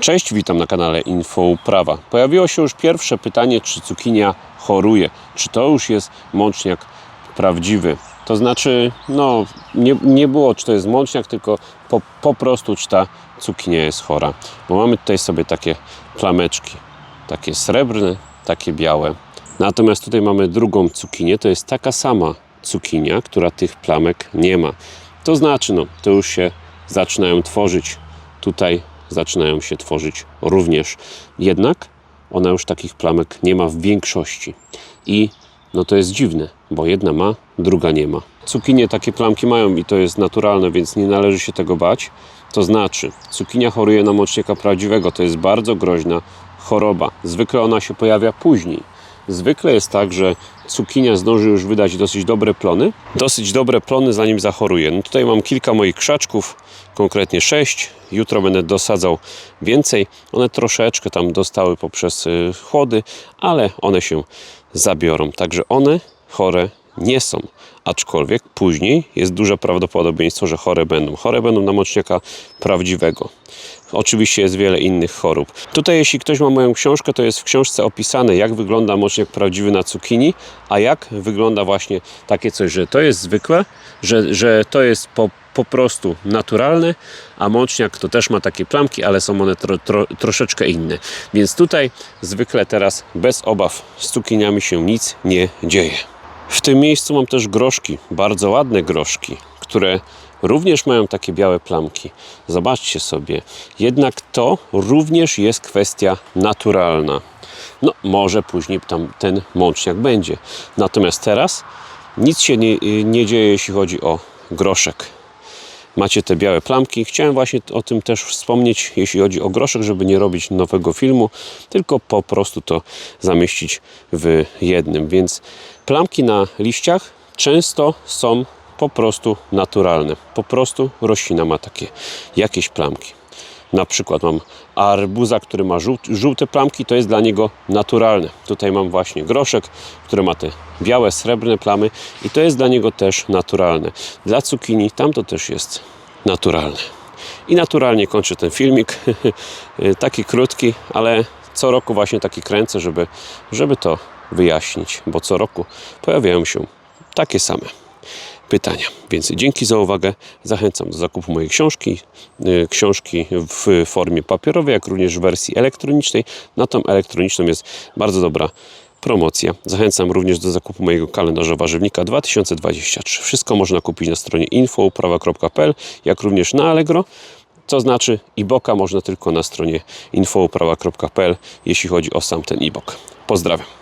Cześć, witam na kanale Info Uprawa. Pojawiło się już pierwsze pytanie, czy cukinia choruje. Czy to już jest mączniak prawdziwy? To znaczy, no, nie, nie było, czy to jest mączniak, tylko po, po prostu, czy ta cukinia jest chora. Bo mamy tutaj sobie takie plameczki, takie srebrne, takie białe. Natomiast tutaj mamy drugą cukinię, to jest taka sama cukinia, która tych plamek nie ma. To znaczy, no, to już się zaczynają tworzyć tutaj zaczynają się tworzyć również. Jednak ona już takich plamek nie ma w większości. I no to jest dziwne, bo jedna ma, druga nie ma. Cukinie takie plamki mają i to jest naturalne, więc nie należy się tego bać. To znaczy, cukinia choruje na moczniaka prawdziwego. To jest bardzo groźna choroba. Zwykle ona się pojawia później. Zwykle jest tak, że cukinia zdąży już wydać dosyć dobre plony, dosyć dobre plony zanim zachoruje. No tutaj mam kilka moich krzaczków, konkretnie sześć. Jutro będę dosadzał więcej. One troszeczkę tam dostały poprzez y, chłody, ale one się zabiorą. Także one chore nie są. Aczkolwiek później jest duże prawdopodobieństwo, że chore będą. Chore będą na moczniaka prawdziwego. Oczywiście jest wiele innych chorób. Tutaj, jeśli ktoś ma moją książkę, to jest w książce opisane, jak wygląda moczniak prawdziwy na cukinii, a jak wygląda właśnie takie coś, że to jest zwykłe, że, że to jest po, po prostu naturalne, a moczniak to też ma takie plamki, ale są one tro, tro, troszeczkę inne. Więc tutaj zwykle teraz bez obaw z cukiniami się nic nie dzieje. W tym miejscu mam też groszki, bardzo ładne groszki, które również mają takie białe plamki. Zobaczcie sobie, jednak to również jest kwestia naturalna. No, może później tam ten mączniak będzie. Natomiast teraz nic się nie, nie dzieje, jeśli chodzi o groszek. Macie te białe plamki. Chciałem właśnie o tym też wspomnieć, jeśli chodzi o groszek, żeby nie robić nowego filmu, tylko po prostu to zamieścić w jednym. Więc plamki na liściach często są po prostu naturalne. Po prostu roślina ma takie jakieś plamki. Na przykład mam arbuza, który ma żółt, żółte plamki, to jest dla niego naturalne. Tutaj mam właśnie groszek, który ma te białe, srebrne plamy i to jest dla niego też naturalne. Dla cukinii tam to też jest naturalne. I naturalnie kończę ten filmik, taki krótki, ale co roku właśnie taki kręcę, żeby, żeby to wyjaśnić, bo co roku pojawiają się takie same pytania. Więc dzięki za uwagę. Zachęcam do zakupu mojej książki. y, Książki w formie papierowej, jak również w wersji elektronicznej. Na tą elektroniczną jest bardzo dobra promocja. Zachęcam również do zakupu mojego kalendarza warzywnika 2023. Wszystko można kupić na stronie infouprawa.pl, jak również na Allegro. To znaczy e-booka można tylko na stronie infouprawa.pl, jeśli chodzi o sam ten e-book. Pozdrawiam.